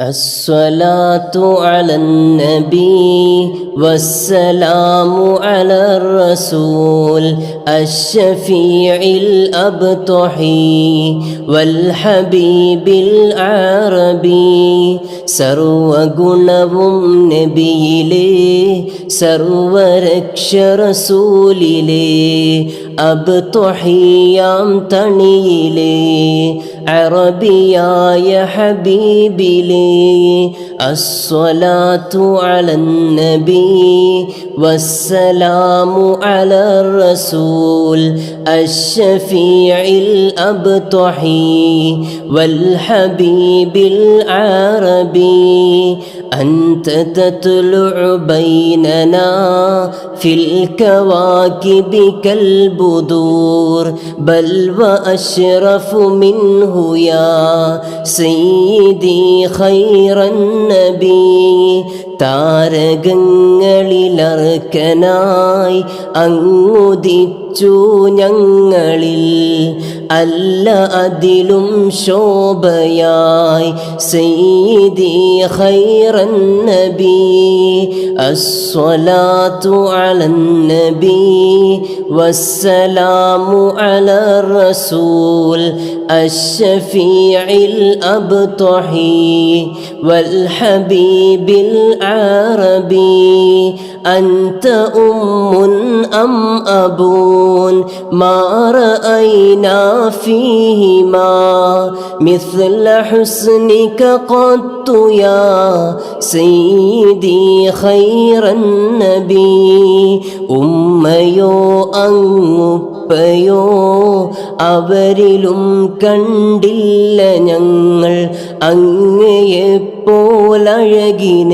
الصلاة على النبي والسلام على الرسول الشفيع الأبطحي والحبيب العربي سروج نبوم نبي لي سروركش رسول لي أبطحي தொகையாம் தனியிலே عربيا يا حبيبي لي الصلاة على النبي والسلام على الرسول الشفيع الأبطحي والحبيب العربي. أنت تطلع بيننا في الكواكب كالبدور بل وأشرف منه يا سيدي خير النبي താരകങ്ങളിലർക്കനായി അങ്ങുദിച്ചു ഞങ്ങളിൽ അല്ല അതിലും ശോഭയായി സെയ്തി ഖൈറൻ നബി الصلاة على النبي والسلام على الرسول الشفيع الأبطحي والحبيب العربي أنت أم أم أبون ما رأينا فيهما مثل حسنك قط يا سيدي خير النبي أميو അങ്ങുപ്പയോ അവരിലും കണ്ടില്ല ഞങ്ങൾ الأوليين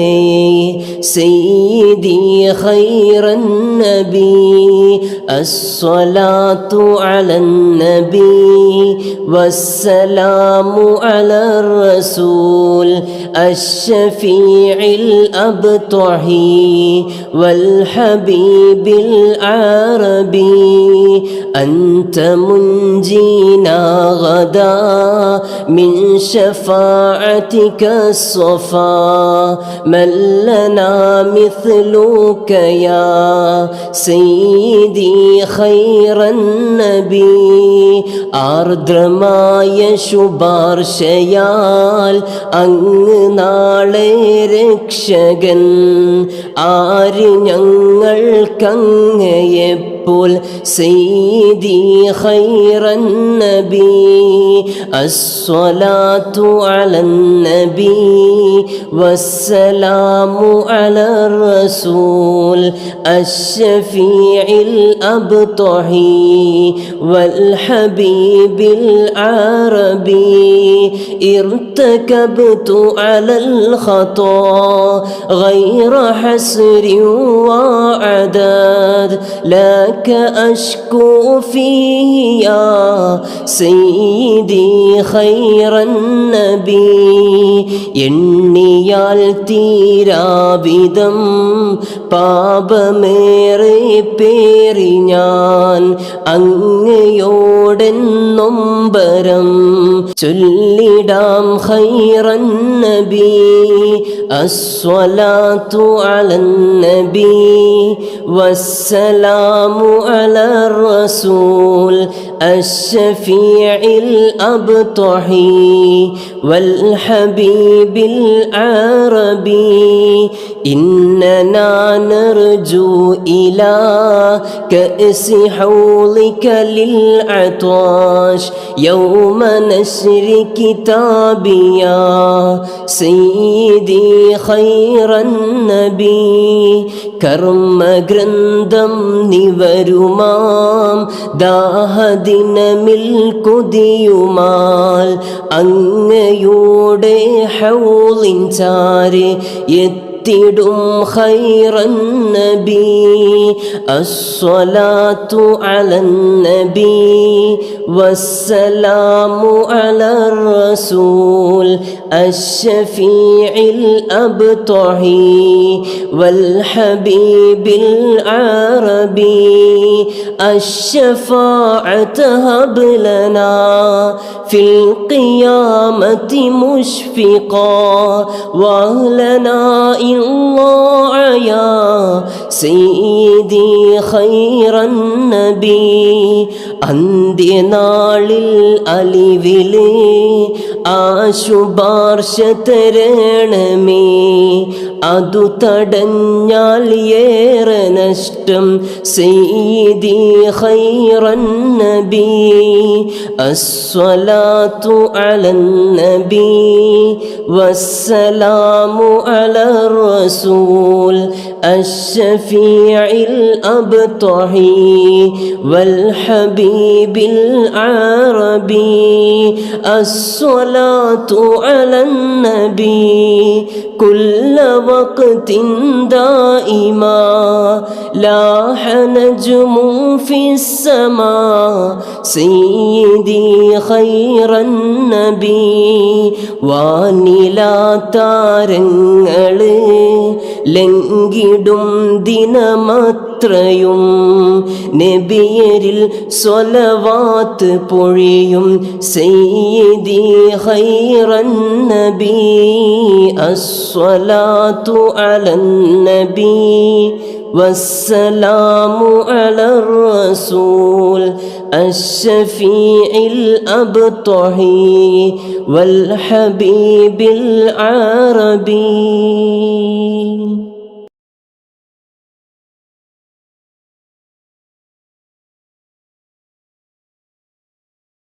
سيدي خير النبي الصلاة على النبي والسلام على الرسول الشفيع الأبطحي والحبيب العربي أنت منجينا غدا من شفاعتك الصلاة الصفا من لنا مثلك يا سيدي خير النبي ആർദ്രമായ ശുപാർശയാൽ അങ്ങ് നാളെ രക്ഷകൻ ആര് قل سيدي خير النبي الصلاة على النبي والسلام على الرسول الشفيع الأبطحي والحبيب العربي. ارتكبت على الخطأ غير حسر وعدا لك أشكو فيه يا سيدي خير النبي എണ്ണിയാൽ തീരാവിധം പാപമേറെ പേറി ഞാൻ അങ്ങയോടൻ നൊമ്പരം ചൊല്ലിടാം ഖൈറൻ നബി الصلاة على النبي والسلام على الرسول. الشفيع الأبطحي والحبيب العربي إننا نرجو إلى كأس حولك للعطاش. يوم نشر كتابيا يا سيدي خير النبي. كرم గ్రంథం نبرمام داهدي അതിനമിൽക്കുതിയുമാൽ അങ്ങയുടെ ഹൗളിൻ ചാരി എത്തിടും ഹൈറൻ നബി അസ്വലാത്തു അലൻ നബി വസ്സലാമു അലർ റസൂൽ الشفيع الأبطحي والحبيب العربي الشفاعة هب لنا في القيامة مشفقا. وأهلنا الله يا سيدي خير النبي. عندنا للألي ആശുപാർശ തരണമേ അതു തടഞ്ഞാൽ ഏറെ നഷ്ടം സെയ്തി ഖൈറൻ നബി അസ്വലാത്തു അലൻ നബി വസ്സലാമു അലർ റസൂൽ الشفيع الأبطحي والحبيب العربي الصلاة على النبي كل وقت دائما لاح نجم في السماء سيدي خير النبي വാനിലാ താരങ്ങള് ലംഘിടും ദിനമത്രയും നബിയരിൽ സ്വലവാത്ത് പൊഴിയും സെയ്തി ഹൈറൻ നബി അസ്വലാത്തു അലൻ നബി والسلام على الرسول الشفيع الأبطحي والحبيب العربي